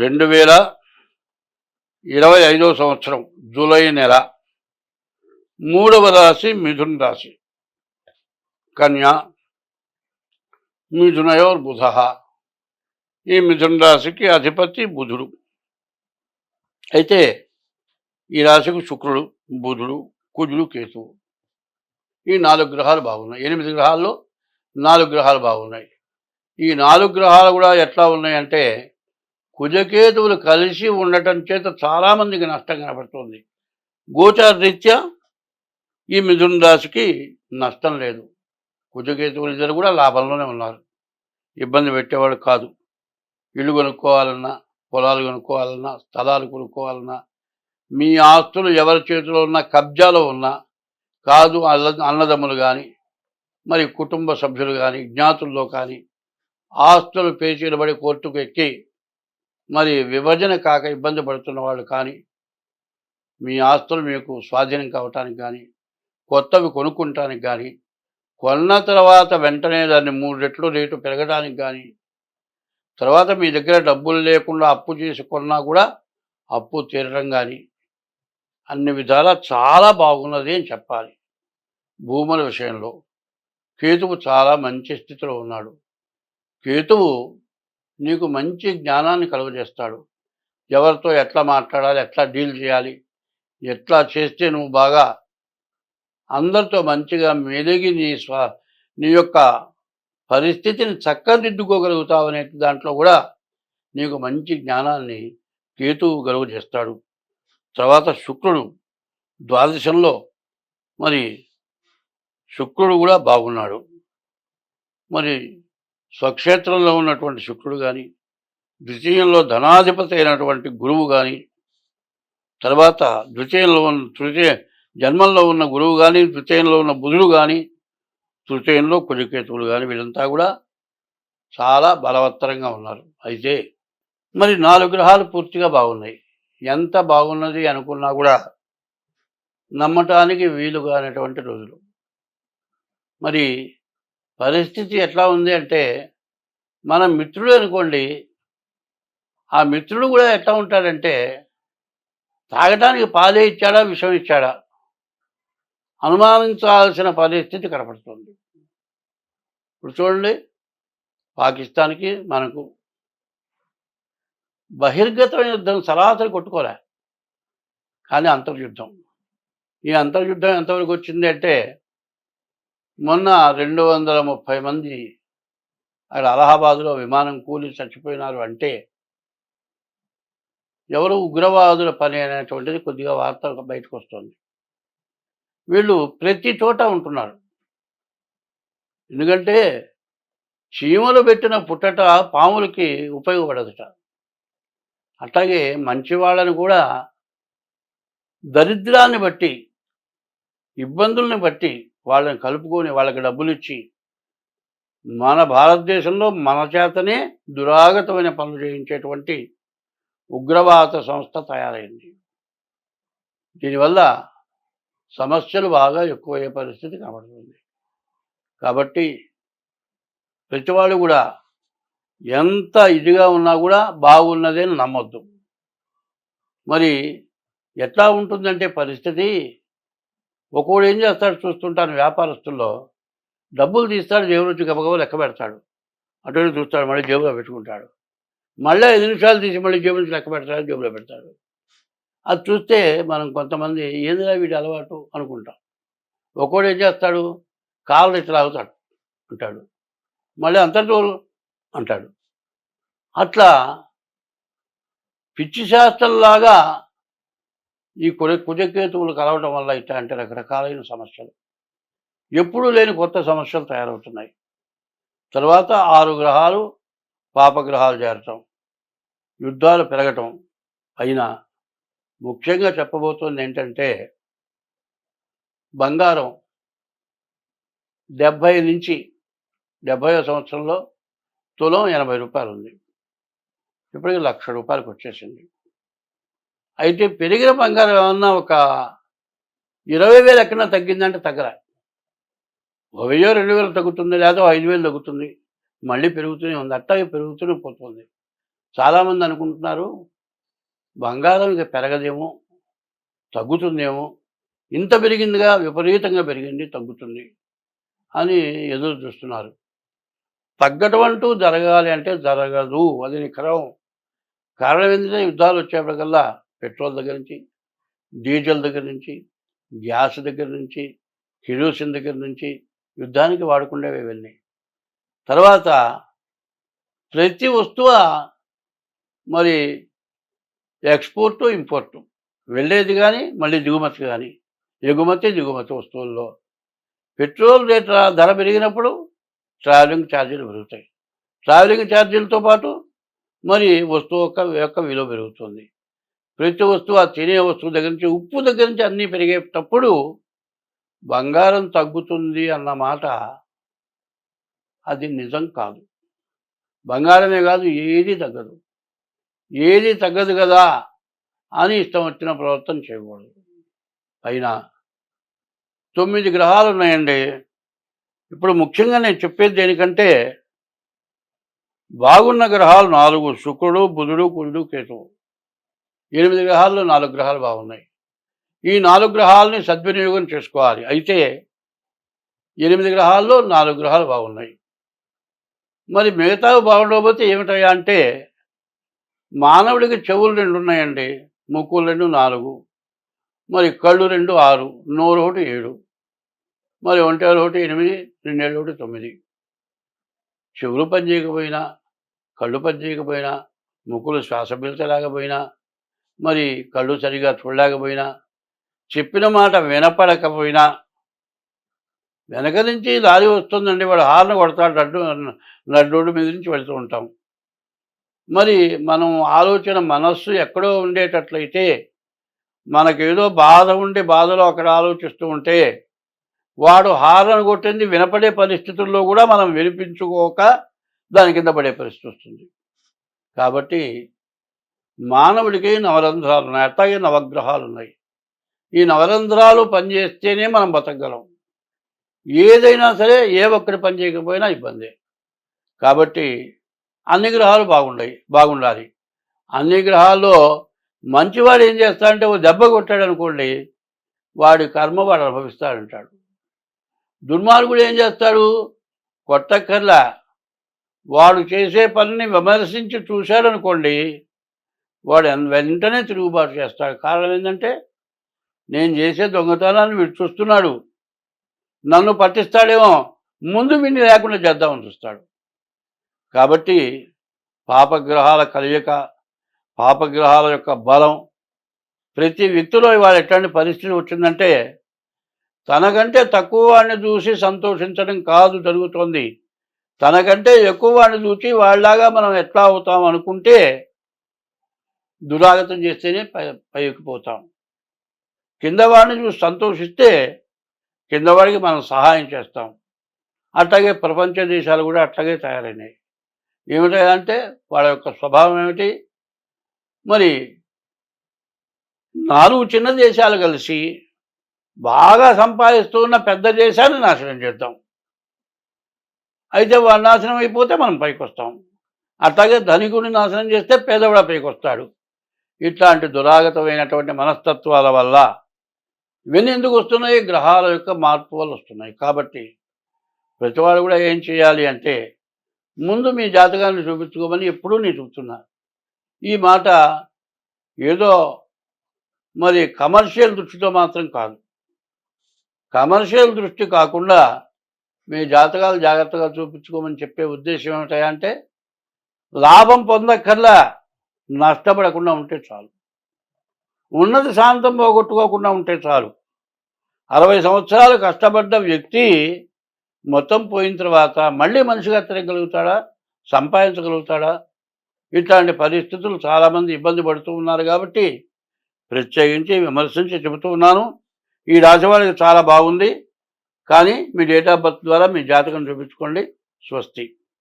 రెండు వేల ఇరవై ఐదో సంవత్సరం జూలై నెల మూడవ రాశి మిథున రాశి. కన్యా మిథునయోర్ బుధ ఈ మిథున రాశికి అధిపతి బుధుడు. అయితే ఈ రాశికి శుక్రుడు బుధుడు కుజుడు కేతువు. ఈ నాలుగు గ్రహాలు బాగున్నాయి. ఎనిమిది గ్రహాల్లో నాలుగు గ్రహాలు బాగున్నాయి. ఈ నాలుగు గ్రహాలు కూడా ఎట్లా ఉన్నాయంటే కుజకేతువులు కలిసి ఉండటం చేత చాలామందికి నష్టం కనబడుతుంది. గోచార రీత్యా ఈ మిథున రాశికి నష్టం లేదు. కుజకేతువులు ఇద్దరు కూడా లాభంలోనే ఉన్నారు. ఇబ్బంది పెట్టేవాడు కాదు. ఇల్లు కొనుక్కోవాలన్నా పొలాలు కొనుక్కోవాలన్నా స్థలాలు కొనుక్కోవాలన్నా మీ ఆస్తులు ఎవరి చేతిలో ఉన్నా కబ్జాలో ఉన్నా కాదు అల్ల అన్నదమ్ములు కానీ మరి కుటుంబ సభ్యులు కానీ జ్ఞాతుల్లో కానీ ఆస్తులు పేచీలబడి కోర్టుకు ఎక్కి మరి విభజన కాక ఇబ్బంది పడుతున్న వాళ్ళు కానీ మీ ఆస్తులు మీకు స్వాధీనం కావటానికి కానీ కొత్తవి కొనుక్కుంటానికి కానీ కొన్న తర్వాత వెంటనే దాన్ని మూడు రెట్లు రేటు పెరగడానికి కానీ తర్వాత మీ దగ్గర డబ్బులు లేకుండా అప్పు చేసి కొన్నా కూడా అప్పు తీరడం కానీ అన్ని విధాలా చాలా బాగున్నది అని చెప్పాలి. భూముల విషయంలో కేతువు చాలా మంచి స్థితిలో ఉన్నాడు. కేతువు నీకు మంచి జ్ఞానాన్ని కలుగజేస్తాడు. ఎవరితో ఎట్లా మాట్లాడాలి ఎట్లా డీల్ చేయాలి ఎట్లా చేస్తే నువ్వు బాగా అందరితో మంచిగా మెలిగి నీ స్వ నీ యొక్క పరిస్థితిని చక్కదిద్దుకోగలుగుతావు అనే దాంట్లో కూడా నీకు మంచి జ్ఞానాన్ని కేతువు గలుగు చేస్తాడు తర్వాత శుక్రుడు ద్వాదశంలో మరి శుక్రుడు కూడా బాగున్నాడు. మరి స్వక్షేత్రంలో ఉన్నటువంటి శుక్రుడు కానీ ద్వితీయంలో ధనాధిపతి అయినటువంటి గురువు కానీ తర్వాత ద్వితీయంలో ఉన్న తృతీయ జన్మంలో ఉన్న గురువు కానీ ద్వితీయంలో ఉన్న బుధుడు కానీ తృతీయంలో కుజకేతువులు కానీ వీళ్ళంతా కూడా చాలా బలవత్తరంగా ఉన్నారు. అయితే మరి నాలుగు గ్రహాలు పూర్తిగా బాగున్నాయి. ఎంత బాగున్నది అనుకున్నా కూడా నమ్మటానికి వీలుగా అనేటువంటి రోజులు. మరి పరిస్థితి ఎట్లా ఉంది అంటే మన మిత్రుడు అనుకోండి ఆ మిత్రుడు కూడా ఎట్లా ఉంటాడంటే తాగటానికి పాలే ఇచ్చాడా విషం ఇచ్చాడా? అనుమానించాల్సిన పరిస్థితి కనపడుతుంది. ఇప్పుడు చూడండి పాకిస్తాన్కి మనకు బహిర్గతమైన యుద్ధం సరాసరి కొట్టుకోలే. కానీ అంతర్యుద్ధం. ఈ అంతర్యుద్ధం ఎంతవరకు వచ్చింది అంటే మొన్న రెండు వందల ముప్పై మంది అక్కడ అలహాబాద్లో విమానం కూలి చచ్చిపోయినారు అంటే ఎవరు ఉగ్రవాదుల పని అనేటువంటిది కొద్దిగా వార్త బయటకు వస్తుంది వీళ్ళు ప్రతి చోట ఉంటున్నారు. ఎందుకంటే చీమలు పెట్టిన పుట్టట పాములకి ఉపయోగపడదుట. అట్లాగే మంచి వాళ్ళని కూడా దరిద్రాన్ని బట్టి ఇబ్బందుల్ని బట్టి వాళ్ళని కలుపుకొని వాళ్ళకి డబ్బులు ఇచ్చి మన భారతదేశంలో మన చేతనే దురాగతమైన పనులు చేయించేటువంటి ఉగ్రవాద సంస్థ తయారైంది. దీనివల్ల సమస్యలు బాగా ఎక్కువయ్యే పరిస్థితి కనబడుతుంది. కాబట్టి ప్రతివాడు కూడా ఎంత ఇదిగా ఉన్నా కూడా బాగున్నదే అని నమ్మొద్దు. మరి ఎట్లా ఉంటుందంటే పరిస్థితి ఒక్కోడు ఏం చేస్తాడు చూస్తుంటాను వ్యాపారస్తుల్లో. డబ్బులు తీస్తాడు జేబు నుంచి గబగబా లెక్క పెడతాడు. అటు ఇటు చూస్తాడు మళ్ళీ జేబులో పెట్టుకుంటాడు. మళ్ళీ ఐదు నిమిషాలు తీసి మళ్ళీ జేబు నుంచి లెక్క పెడతాడు జేబులో పెడతాడు. అది చూస్తే మనం కొంతమంది ఏందిరా వీడి అలవాటు అనుకుంటాం. ఒక్కోడు ఏం చేస్తాడు కాళ్ళు ఇట్లా అవుతాడు అంటాడు. మళ్ళీ అంతటి అంటాడు. అట్లా పిచ్చి శాస్త్రంలాగా ఈ కుజ కుజకేతువులు కలవడం వల్ల ఇట్లాంటి రకరకాలైన సమస్యలు. ఎప్పుడూ లేని కొత్త సమస్యలు తయారవుతున్నాయి. తర్వాత ఆరు గ్రహాలు పాపగ్రహాలు చేరటం యుద్ధాలు పెరగటం అయినా ముఖ్యంగా చెప్పబోతుంది ఏంటంటే బంగారం డెబ్భై నుంచి డెబ్భై సంవత్సరంలో తులం ఎనభై రూపాయలు ఉంది ఇప్పటికి లక్ష రూపాయలకు వచ్చేసింది అయితే పెరిగిన బంగారం ఏమన్నా ఒక ఇరవై వేలు ఎక్కడన్నా తగ్గిందంటే తగ్గరా ఒక వెయ్యో రెండు వేలు తగ్గుతుంది లేదా ఐదు వేలు తగ్గుతుంది. మళ్ళీ పెరుగుతూనే ఉంది అట్టాగే పెరుగుతూనే పోతుంది. చాలామంది అనుకుంటున్నారు బంగారం ఇక పెరగదేమో తగ్గుతుందేమో ఇంత పెరిగిందిగా విపరీతంగా పెరిగింది తగ్గుతుంది అని ఎదురు చూస్తున్నారు. తగ్గటం అంటూ జరగాలి అంటే జరగదు అది నిఖరం కారణం ఏంటంటే యుద్ధాలు వచ్చేప్పటికల్లా పెట్రోల్ దగ్గర నుంచి డీజిల్ దగ్గర నుంచి గ్యాస్ దగ్గర నుంచి కిరోసిన్ దగ్గర నుంచి యుద్ధానికి వాడుకునేవి ఇవన్నీ. తర్వాత ప్రతి వస్తువు మరి ఎక్స్పోర్టు ఇంపోర్టు. వెళ్ళేది కానీ మళ్ళీ దిగుమతి కానీ ఎగుమతి దిగుమతి వస్తువుల్లో. పెట్రోల్ రేట్ ధర పెరిగినప్పుడు ట్రావెలింగ్ ఛార్జీలు పెరుగుతాయి. ట్రావెలింగ్ ఛార్జీలతో పాటు మరి వస్తువు యొక్క యొక్క విలువ పెరుగుతుంది. ప్రతి వస్తువు ఆ తినే వస్తువు దగ్గర నుంచి ఉప్పు దగ్గర నుంచి అన్నీ పెరిగేటప్పుడు బంగారం తగ్గుతుంది అన్న మాట అది నిజం కాదు. బంగారమే కాదు ఏది తగ్గదు. ఏది తగ్గదు కదా అని ఇష్టం వచ్చిన ప్రవర్తన చేయకూడదు. అయినా తొమ్మిది గ్రహాలు ఉన్నాయండి. ఇప్పుడు ముఖ్యంగా నేను చెప్పేది దేనికంటే బాగున్న గ్రహాలు నాలుగు శుక్రుడు బుధుడు కుజుడు కేతువు. ఎనిమిది గ్రహాల్లో నాలుగు గ్రహాలు బాగున్నాయి. ఈ నాలుగు గ్రహాలని సద్వినియోగం చేసుకోవాలి. అయితే ఎనిమిది గ్రహాల్లో నాలుగు గ్రహాలు బాగున్నాయి. మరి మిగతావి బాగుండకపోతే ఏమిటయ్యా అంటే మానవుడికి చెవులు రెండు ఉన్నాయండి. ముక్కులు రెండు నాలుగు. మరి కళ్ళు రెండు ఆరు. నోరు ఒకటి ఏడు. మరి ఒంటేళ్ళు ఒకటి ఎనిమిది. రెండేళ్ళు ఒకటి తొమ్మిది. చెవులు పనిచేయకపోయినా కళ్ళు పనిచేయకపోయినా ముక్కులు శ్వాస పీల్చలేకపోయినా మరి కళ్ళు సరిగా చూడలేకపోయినా చెప్పిన మాట వినపడకపోయినా వెనక నుంచి దారి వస్తుందండి వాడు హార్న్ కొడతాడు నడ్డు నడ్డోడు మీద నుంచి వెళ్తూ ఉంటాం. మరి మనం ఆలోచన మనస్సు ఎక్కడో ఉండేటట్లయితే మనకేదో బాధ ఉండి బాధలో అక్కడ ఆలోచిస్తూ ఉంటే వాడు హారన్ కొట్టింది వినపడే పరిస్థితుల్లో కూడా మనం వినిపించుకోక దాని కింద పడే పరిస్థితి వస్తుంది. కాబట్టి మానవుడికి నవరంధ్రాలు ఉన్నాయి అట్లాగే నవగ్రహాలు ఉన్నాయి ఈ నవరంధ్రాలు పనిచేస్తేనే మనం బతకగలం. ఏదైనా సరే ఏ ఒక్కటి పని చేయకపోయినా ఇబ్బంది. కాబట్టి అన్ని గ్రహాలు బాగుండాయి బాగుండాలి. అన్ని గ్రహాల్లో మంచివాడు ఏం చేస్తాడంటే ఓ దెబ్బ కొట్టాడు అనుకోండి వాడి కర్మ వాడు అనుభవిస్తాడంటాడు. దుర్మార్గుడు ఏం చేస్తాడు? కొట్టక్కర్లా. వాడు చేసే పనిని విమర్శించి చూశాడనుకోండి వాడు ఎన్- వెంటనే తిరుగుబాటు చేస్తాడు. కారణం ఏంటంటే నేను చేసే దొంగతనాన్ని వీడు చూస్తున్నాడు. నన్ను పట్టిస్తాడేమో ముందు విని లేకుండా చేద్దామని చూస్తాడు. కాబట్టి పాపగ్రహాల కలయిక పాపగ్రహాల యొక్క బలం ప్రతి వ్యక్తిలో ఇవాళ ఎట్లాంటి పరిస్థితి వచ్చిందంటే తనకంటే తక్కువ వాడిని చూసి సంతోషించడం కాదు జరుగుతోంది. తనకంటే ఎక్కువ వాడిని చూసి వాళ్ళలాగా మనం ఎట్లా అవుతాం అనుకుంటే దురాగతం చేస్తేనే పై పైకి పోతాం. కింద వాడిని చూసి సంతోషిస్తే కింద వాడికి మనం సహాయం చేస్తాం. అట్లాగే ప్రపంచ దేశాలు కూడా అట్లాగే తయారైనాయి. ఏమిటంటే వాళ్ళ యొక్క స్వభావం ఏమిటి? మరి నాలుగు చిన్న దేశాలు కలిసి బాగా సంపాదిస్తూ ఉన్న పెద్ద దేశాన్ని నాశనం చేద్దాం. అయితే వాడు నాశనం అయిపోతే మనం పైకి వస్తాం అట్లాగే ధనికుడిని నాశనం చేస్తే పేదవాడ పైకి వస్తాడు ఇట్లాంటి దురాగతమైనటువంటి మనస్తత్వాల వల్ల ఇవన్నీ ఎందుకు వస్తున్నాయి? గ్రహాల యొక్క మార్పు వల్ల వస్తున్నాయి. కాబట్టి ప్రతివాడు కూడా ఏం చేయాలి అంటే ముందు మీ జాతకాన్ని చూపించుకోమని ఎప్పుడూ నేను చెబుతున్నా ఈ మాట ఏదో మరి కమర్షియల్ దృష్టితో మాత్రం కాదు. కమర్షియల్ దృష్టి కాకుండా మీ జాతకాలు జాగ్రత్తగా చూపించుకోమని చెప్పే ఉద్దేశం ఏమిటంటే లాభం పొందక్కర్లా నష్టపడకుండా ఉంటే చాలు. ఉన్నది శాంతం పోగొట్టుకోకుండా ఉంటే చాలు. అరవై సంవత్సరాలు కష్టపడ్డ వ్యక్తి మొత్తం పోయిన తర్వాత మళ్ళీ మనిషిగా తిరగలుగుతాడా సంపాదించగలుగుతాడా? ఇట్లాంటి పరిస్థితులు చాలామంది ఇబ్బంది పడుతూ ఉన్నారు కాబట్టి ప్రత్యేకించి విమర్శించి చెబుతూ ఉన్నాను. ఈ రాశివాళ్ళకి చాలా బాగుంది. కానీ మీ డేట్ ఆఫ్ బర్త్ ద్వారా మీ జాతకం చూపించుకోండి. స్వస్తి.